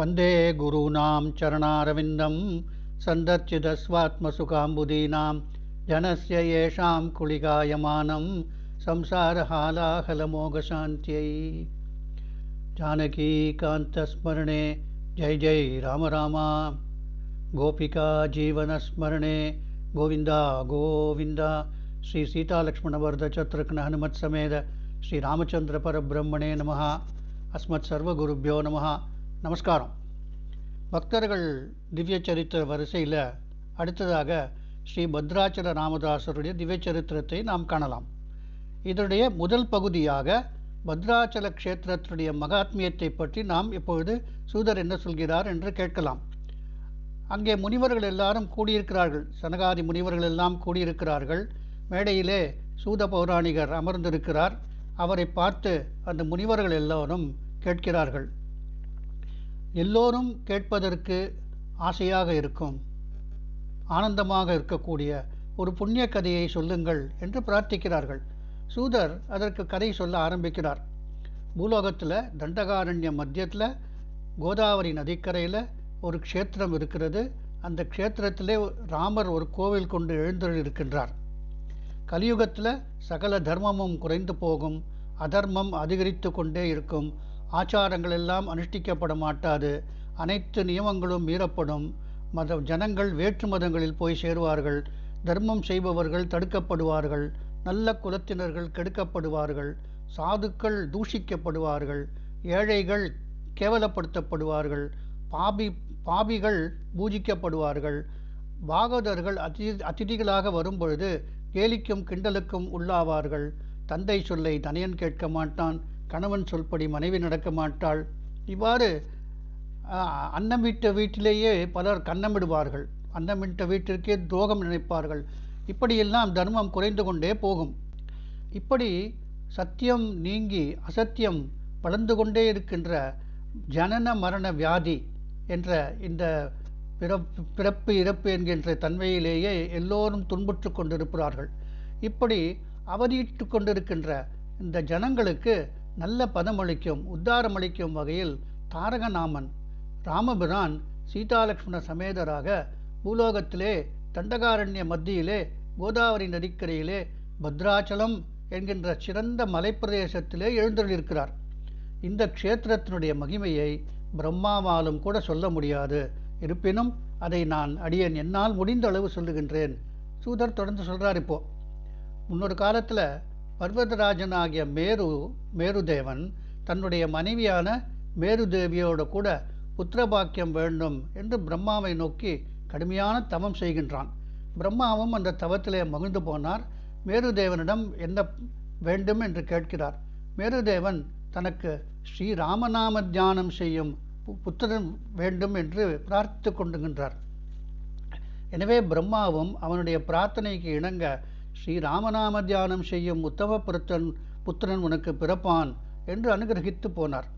वन्दे गुरूणां चरणारविन्दं सन्दर्शितस्वात्मसुखाम्बुदीनां जनस्य येषां कुलिगायमानं संसारहालाहलमोघशान्त्यै जानकीकान्तस्मरणे जय जय राम राम गोपिकाजीवनस्मरणे गोविन्द गोविन्द श्रीसीतालक्ष्मणवरदचतृघ्नहनुमत्समेत श्रीरामचन्द्रपरब्रह्मणे नमः अस्मत्सर्वगुरुभ्यो नमः नमस्कारम् பக்தர்கள் திவ்ய சரித்திர வரிசையில் அடுத்ததாக ஸ்ரீ பத்ராச்சல ராமதாசருடைய திவ்ய சரித்திரத்தை நாம் காணலாம். இதனுடைய முதல் பகுதியாக பத்ராச்சல க்ஷேத்திரத்தினுடைய மகாத்மியத்தை பற்றி நாம் இப்பொழுது சூதர் என்ன சொல்கிறார் என்று கேட்கலாம். அங்கே முனிவர்கள் எல்லாரும் கூடியிருக்கிறார்கள். சனகாதி முனிவர்கள் எல்லாம் கூடியிருக்கிறார்கள். மேடையிலே சூத பௌராணிகர் அமர்ந்திருக்கிறார். அவரை பார்த்து அந்த முனிவர்கள் எல்லோரும் கேட்கிறார்கள். எல்லோரும் கேட்பதற்கு ஆசையாக இருக்கும் ஆனந்தமாக இருக்கக்கூடிய ஒரு புண்ணிய கதையை சொல்லுங்கள் என்று பிரார்த்திக்கிறார்கள். சூதர் அதற்கு கதை சொல்ல ஆரம்பிக்கிறார். பூலோகத்தில் தண்டகாரண்ய மத்தியத்தில் கோதாவரி நதிக்கரையில் ஒரு க்ஷேத்திரம் இருக்கிறது. அந்த க்ஷேத்திரத்திலே ராமர் ஒரு கோவில் கொண்டு எழுந்தருள் இருக்கின்றார் கலியுகத்தில் சகல தர்மமும் குறைந்து போகும் அதர்மம் அதிகரித்து கொண்டே இருக்கும். ஆச்சாரங்கள் எல்லாம் அனுஷ்டிக்கப்பட மாட்டாது அனைத்து நியமங்களும் மீறப்படும். மத ஜனங்கள் வேற்று மதங்களில் போய் சேருவார்கள். தர்மம் செய்பவர்கள் தடுக்கப்படுவார்கள். நல்ல குலத்தினர்கள் கெடுக்கப்படுவார்கள். சாதுக்கள் தூஷிக்கப்படுவார்கள். ஏழைகள் கேவலப்படுத்தப்படுவார்கள். பாபி பாபிகள் பூஜிக்கப்படுவார்கள். பாகவதர்கள் அதி அதிதிகளாக வரும்பொழுது கேலிக்கும் கிண்டலுக்கும் உள்ளாவார்கள். தந்தை சொல்லை தனியன் கேட்க மாட்டான். கணவன் சொல்படி மனைவி நடக்க மாட்டாள். இவ்வாறு அன்னமிட்ட வீட்டிலேயே பலர் கன்னமிடுவார்கள். அன்னமிட்ட வீட்டிற்கே துரோகம் நினைப்பார்கள். இப்படியெல்லாம் தர்மம் குறைந்து கொண்டே போகும். இப்படி சத்தியம் நீங்கி அசத்தியம் வளர்ந்து கொண்டே இருக்கின்ற ஜனன மரண வியாதி என்ற இந்த பிறப்பு பிறப்பு இறப்பு என்கின்ற தன்மையிலேயே எல்லோரும் துன்புற்று கொண்டிருக்கிறார்கள். இப்படி அவதியிட்டு கொண்டிருக்கின்ற இந்த ஜனங்களுக்கு நல்ல பதமளிக்கும் உத்தாரமளிக்கும் வகையில் தாரகநாமன் ராமபிரான் சீதாலக்ஷ்மண சமேதராக பூலோகத்திலே தண்டகாரண்ய மத்தியிலே கோதாவரி நதிக்கரையிலே பத்ராச்சலம் என்கின்ற சிறந்த மலைப்பிரதேசத்திலே எழுந்தருளிருக்கிறார் இந்த க்ஷேத்திரத்தினுடைய மகிமையை பிரம்மாவாலும் கூட சொல்ல முடியாது. இருப்பினும் அதை நான் அடியேன் என்னால் முடிந்த அளவு சொல்லுகின்றேன். சூதர் தொடர்ந்து சொல்கிறார் இப்போ முன்னொரு காலத்தில் பர்வதராஜன் ஆகிய மேரு மேருதேவன் தன்னுடைய மனைவியான மேருதேவியோடு கூட புத்திரபாக்கியம் வேண்டும் என்று பிரம்மாவை நோக்கி கடுமையான தவம் செய்கின்றான். பிரம்மாவும் அந்த தவத்திலே மகிழ்ந்து போனார். மேருதேவனிடம் என்ன வேண்டும் என்று கேட்கிறார். மேருதேவன் தனக்கு ஸ்ரீராமநாம தியானம் செய்யும் புத்திரன் வேண்டும் என்று பிரார்த்தித்து கொண்டுகின்றார். எனவே பிரம்மாவும் அவனுடைய பிரார்த்தனைக்கு இணங்க ஸ்ரீராமநாம தியானம் செய்யும் உத்தம புத்திரன் புத்திரன் உனக்கு பிறப்பான் என்று அனுகிரகித்து போனார்.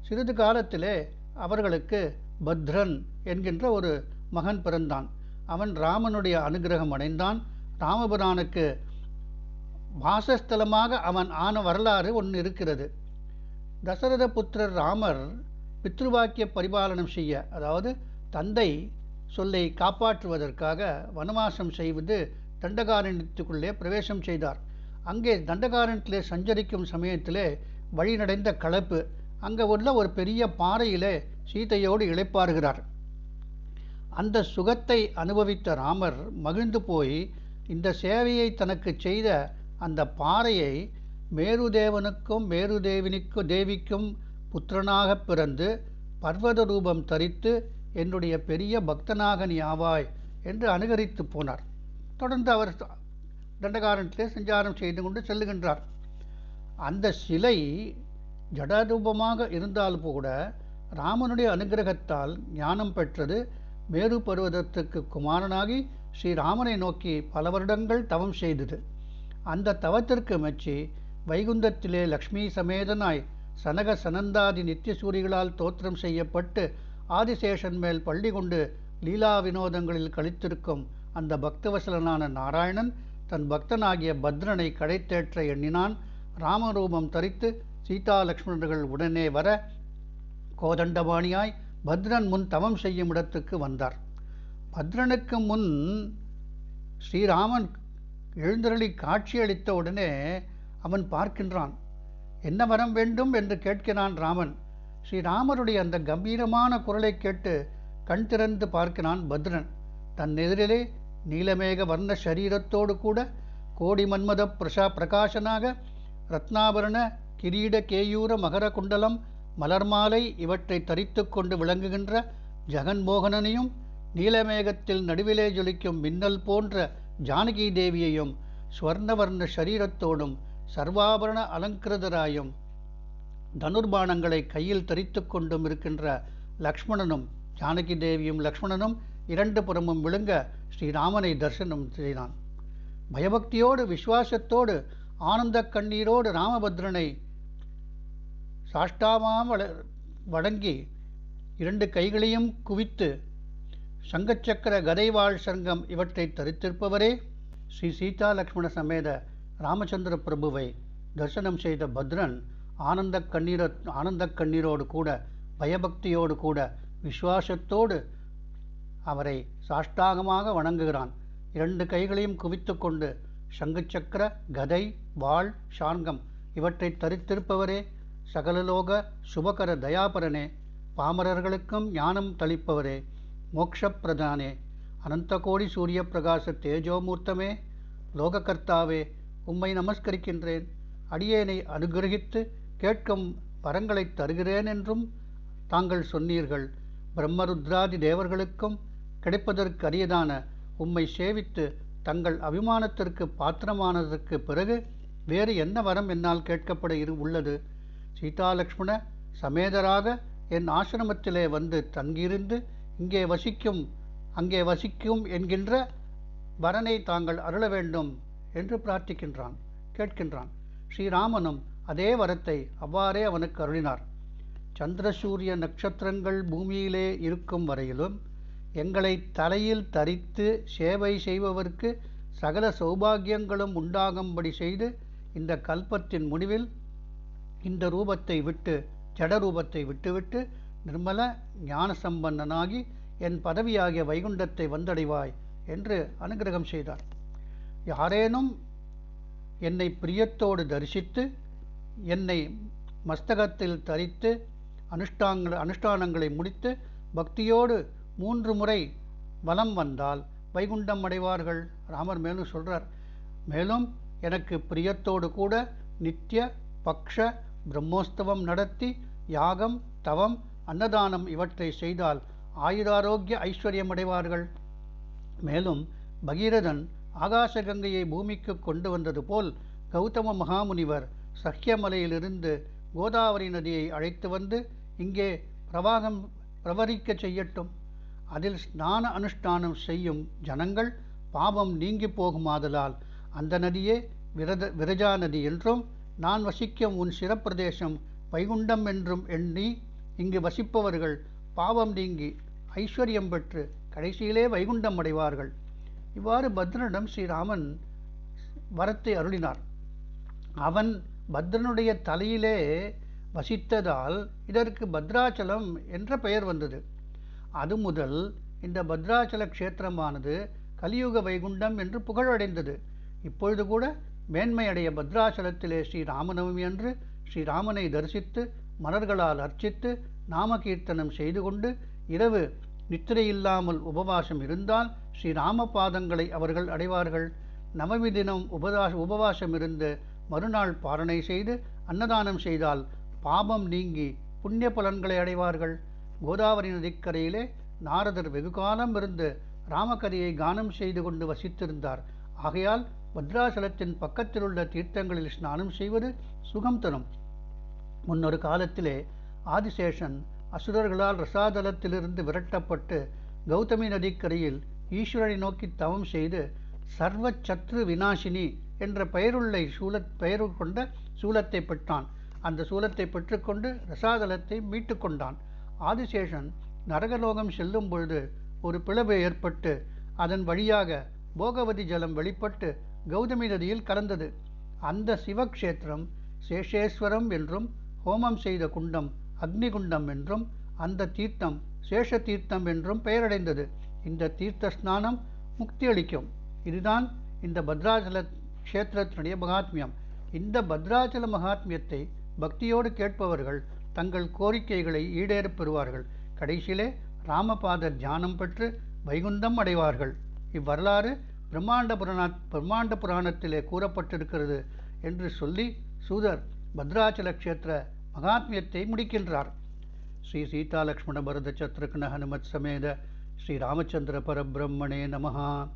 சிறிது காலத்திலே அவர்களுக்கு பத்ரன் என்கின்ற ஒரு மகன் பிறந்தான். அவன் ராமனுடைய அனுகிரகம் அடைந்தான். ராமபுரானுக்கு வாசஸ்தலமாக அவன் ஆன வரலாறு ஒன்று இருக்கிறது. தசரத புத்திரர் ராமர் பித்ருவாக்கிய பரிபாலனம் செய்ய அதாவது தந்தை சொல்லை காப்பாற்றுவதற்காக வனவாசம் செய்வது தண்டகாரண்யத்துக்குள்ளே பிரவேசம் செய்தார். அங்கே தண்டகாரண்யத்திலே சஞ்சரிக்கும் சமயத்திலே வழிநடைந்த கலப்பு அங்கே உள்ள ஒரு பெரிய பாறையிலே சீதையோடு இழைப்பாருகிறார் அந்த சுகத்தை அனுபவித்த ராமர் மகிழ்ந்து போய் இந்த சேவையை தனக்கு செய்த அந்த பாறையை மேருதேவனுக்கும் மேருதேவினிக்கும் தேவிக்கும் புத்திரனாக பிறந்து பர்வத ரூபம் தரித்து என்னுடைய பெரிய பக்தனாக நீ ஆவாய் என்று அனுகரித்து போனார். தொடர்ந்து அவர் தண்டகாரத்திலே சஞ்சாரம் செய்து கொண்டு செல்லுகின்றார். அந்த சிலை ஜடரூபமாக இருந்தாலும் கூட ராமனுடைய அனுகிரகத்தால் ஞானம் பெற்றது. மேரு பருவதத்துக்கு குமாரனாகி ஸ்ரீராமனை நோக்கி பல வருடங்கள் தவம் செய்தது. அந்த தவத்திற்கு மெச்சி வைகுந்தத்திலே லக்ஷ்மி சமேதனாய் சனக சனந்தாதி நித்தியசூரிகளால் தோற்றம் செய்யப்பட்டு ஆதிசேஷன் மேல் பள்ளி கொண்டு லீலா வினோதங்களில் கழித்திருக்கும் அந்த பக்தவசலனான நாராயணன் தன் பக்தனாகிய பத்ரனை கடைத்தேற்ற எண்ணினான். ராமரூபம் தரித்து சீதா லக்ஷ்மணர்கள் உடனே வர கோதண்டபாணியாய் பத்ரன் முன் தவம் செய்யும் இடத்துக்கு வந்தார். பத்ரனுக்கு முன் ஸ்ரீராமன் எழுந்தருளி காட்சியளித்த உடனே அவன் பார்க்கின்றான். என்ன வரம் வேண்டும்? என்று கேட்கிறான் ராமன். ஸ்ரீராமருடைய அந்த கம்பீரமான குரலை கேட்டு கண் திறந்து பார்க்கிறான் பத்ரன். தன் எதிரிலே நீலமேக வர்ண சரீரத்தோடு கூட கோடி மன்மத பிரசா பிரகாசனாக ரத்னாபரண கிரீட கேயூர மகர குண்டலம் மலர்மாலை இவற்றை தரித்து கொண்டு விளங்குகின்ற ஜெகன்மோகனனையும் நீலமேகத்தில் நடுவிலே ஜொலிக்கும் மின்னல் போன்ற ஜானகி தேவியையும் ஸ்வர்ணவர்ண சரீரத்தோடும் சர்வாபரண அலங்கிருதராயும் தனுர்பாணங்களை கையில் தரித்து கொண்டும் இருக்கின்ற லக்ஷ்மணனும் ஜானகி தேவியும் லக்ஷ்மணனும் இரண்டு புறமும் விழுங்க ஸ்ரீராமனை தரிசனம் செய்தான். பயபக்தியோடு விசுவாசத்தோடு ஆனந்த கண்ணீரோடு ராமபத்ரனை சாஷ்டாமாம் வட வணங்கி இரண்டு கைகளையும் குவித்து சங்கச்சக்கர கதைவாழ் சங்கம் இவற்றை தரித்திருப்பவரே ஸ்ரீ சீதா லக்ஷ்மண சமேத ராமச்சந்திர பிரபுவை தரிசனம் செய்த பத்ரன் ஆனந்த கண்ணீர ஆனந்த கண்ணீரோடு கூட பயபக்தியோடு கூட விசுவாசத்தோடு அவரை சாஷ்டாகமாக வணங்குகிறான். இரண்டு கைகளையும் குவித்து கொண்டு சங்குச்சக்கர கதை வாள் சார்கம் இவற்றை தரித்திருப்பவரே சகலலோக சுபகர தயாபரனே பாமரர்களுக்கும் ஞானம் தளிப்பவரே மோக்ஷப்பிரதானே அனந்தகோடி சூரிய பிரகாச தேஜோமூர்த்தமே லோககர்த்தாவே உம்மை நமஸ்கரிக்கின்றேன். அடியேனை அனுகிரகித்து கேட்கும் வரங்களை தருகிறேன் என்றும் தாங்கள் சொன்னீர்கள். பிரம்மருத்ராதி தேவர்களுக்கும் கிடைப்பதற்கு அரியதான உம்மை சேவித்து தங்கள் அபிமானத்திற்கு பாத்திரமானதற்கு பிறகு வேறு என்ன வரம் என்னால் கேட்கப்பட இரு உள்ளது? சீதாலக்ஷ்மண சமேதராக என் ஆசிரமத்திலே வந்து தங்கியிருந்து இங்கே வசிக்கும் அங்கே வசிக்கும் என்கின்ற வரனை தாங்கள் அருள வேண்டும் என்று பிரார்த்திக்கின்றான் கேட்கின்றான். ஸ்ரீராமனும் அதே வரத்தை அவ்வாறே அவனுக்கு அருளினார். சந்திரசூரிய நட்சத்திரங்கள் பூமியிலே இருக்கும் வரையிலும் எங்களை தலையில் தரித்து சேவை செய்பவர்க்கு சகல சௌபாகியங்களும் உண்டாகும்படி செய்து இந்த கல்பத்தின் முடிவில் இந்த ரூபத்தை விட்டு ஜட ரூபத்தை விட்டுவிட்டு நிர்மல ஞான சம்பன்னனாகி என் பதவியாகிய வைகுண்டத்தை வந்தடைவாய் என்று அனுகிரகம் செய்தார். யாரேனும் என்னை பிரியத்தோடு தரிசித்து என்னை மஸ்தகத்தில் தரித்து அனுஷ்டாங்க அனுஷ்டானங்களை முடித்து பக்தியோடு மூன்று முறை வலம் வந்தால் வைகுண்டம் அடைவார்கள். ராமர் மேலும் சொல்றார் மேலும் எனக்கு பிரியத்தோடு கூட நித்திய பக்ஷ பிரம்மோஸ்தவம் நடத்தி யாகம் தவம் அன்னதானம் இவற்றை செய்தால் ஆயுதாரோக்கிய ஐஸ்வர்யம் அடைவார்கள். மேலும் பகீரதன் ஆகாச கங்கையை பூமிக்கு கொண்டு வந்தது போல் கௌதம மகாமுனிவர் சக்கியமலையிலிருந்து கோதாவரி நதியை அழைத்து வந்து இங்கே பிரவாகம் பிரவரிக்கச் செய்யட்டும். அதில் ஸ்நான அனுஷ்டானம் செய்யும் ஜனங்கள் பாவம் நீங்கி போகுமாதலால் அந்த நதியே விரத விரஜா நதி என்றும் நான் வசிக்கும் உன் சிறப்பிரதேசம் வைகுண்டம் என்றும் எண்ணி இங்கு வசிப்பவர்கள் பாவம் நீங்கி ஐஸ்வர்யம் பெற்று கடைசியிலே வைகுண்டம் அடைவார்கள். இவ்வாறு பத்ரனிடம் ஸ்ரீராமன் வரத்தை அருளினார். அவன் பத்ரனுடைய தலையிலே வசித்ததால் இதற்கு பத்ராச்சலம் என்ற பெயர் வந்தது. அது முதல் இந்த பத்ராச்சல க்ஷேத்திரமானது கலியுக வைகுண்டம் என்று புகழடைந்தது. இப்பொழுது கூட மேன்மையடைய பத்ராச்சலத்திலே ஸ்ரீராமநவமி அன்று ஸ்ரீராமனை தரிசித்து மலர்களால் அர்ச்சித்து நாமகீர்த்தனம் செய்து கொண்டு இரவு நித்திரையில்லாமல் உபவாசம் இருந்தால் ஸ்ரீராம பாதங்களை அவர்கள் அடைவார்கள். நவமி தினம் உபதாச உபவாசம் இருந்து மறுநாள் பாரணை செய்து அன்னதானம் செய்தால் பாபம் நீங்கி புண்ணிய பலன்களை அடைவார்கள். கோதாவரி நதிக்கரையிலே நாரதர் வெகுகாலம் இருந்து ராமகதையை கானம் செய்து கொண்டு வசித்திருந்தார். ஆகையால் பத்ராசலத்தின் பக்கத்தில் உள்ள தீர்த்தங்களில் ஸ்நானம் செய்வது சுகம் தரும். முன்னொரு காலத்திலே ஆதிசேஷன் அசுரர்களால் ரசாதலத்திலிருந்து விரட்டப்பட்டு கௌதமி நதிக்கரையில் ஈஸ்வரனை நோக்கி தவம் செய்து சர்வ சத்ரு வினாசினி என்ற பெயருள்ள சூலத் பெயர் கொண்ட சூலத்தை பெற்றான். அந்த சூலத்தை பெற்றுக்கொண்டு ரசாதலத்தை மீட்டு கொண்டான். ஆதிசேஷன் நரகலோகம் செல்லும் பொழுது ஒரு பிளவு ஏற்பட்டு அதன் வழியாக போகவதி ஜலம் வெளிப்பட்டு கௌதமி நதியில் கலந்தது. அந்த சிவக்ஷேத்திரம் சேஷேஸ்வரம் என்றும் ஹோமம் செய்த குண்டம் அக்னிகுண்டம் என்றும் அந்த தீர்த்தம் சேஷ தீர்த்தம் என்றும் பெயரடைந்தது. இந்த தீர்த்த ஸ்நானம் முக்தி அளிக்கும் இதுதான் இந்த பத்ராஜல க்ஷேத்திரத்தினுடைய மகாத்மியம். இந்த பத்ராச்சல மகாத்மியத்தை பக்தியோடு கேட்பவர்கள் தங்கள் கோரிக்கைகளை ஈடேறப் பெறுவார்கள். கடைசியிலே ராமபாத தியானம் பெற்று வைகுந்தம் அடைவார்கள். இவ்வரலாறு பிரம்மாண்ட புராண பிரம்மாண்ட புராணத்திலே கூறப்பட்டிருக்கிறது என்று சொல்லி சூதர் பத்ராச்சல க்ஷேத்திர மகாத்மியத்தை முடிக்கின்றார். ஸ்ரீ சீதா லக்ஷ்மண பரத சத்ருக்ன ஹனுமத் சமேத ஸ்ரீ ராமச்சந்திர பரபிரம்மணே நமஹா.